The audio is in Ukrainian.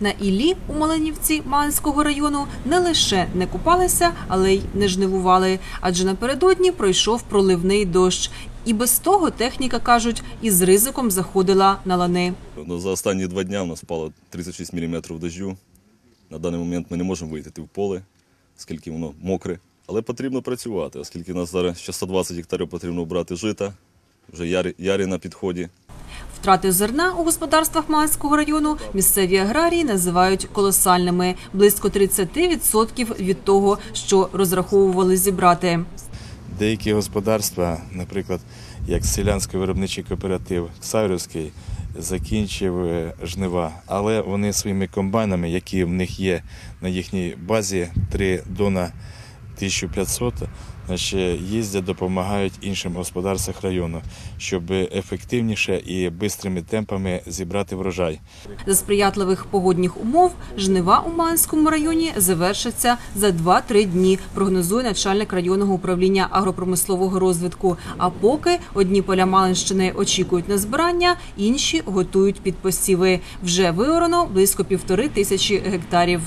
На Іллі у Малинівці Малинського району не лише не купалися, але й не жнивували, адже напередодні пройшов проливний дощ. І без того техніка кажуть, із ризиком заходила на лани. Ну, За останні два дні у нас впало 36 мм дощу. На даний момент ми не можемо вийти в поле, оскільки воно мокре. Але потрібно працювати, оскільки нас зараз ще 120 гектарів потрібно брати жита, вже ярі на підході. Втрати зерна у господарствах Малинського району місцеві аграрії називають колосальними – близько 30% від того, що розраховували зібрати. Деякі господарства, наприклад, як селянський виробничий кооператив Ксаврівський, закінчив е, жнива, але вони своїми комбайнами, які в них є на їхній базі 3 дона 1500, значить, їздять, допомагають іншим господарствам району, щоб ефективніше і швидкими темпами зібрати врожай. За сприятливих погодних умов жнива у Малинському районі завершаться за 2-3 дні, прогнозує начальник районного управління агропромислового розвитку. А поки одні поля Малинщини очікують на збирання, інші готують під посіви. Вже виорано близько півтори тисячі гектарів.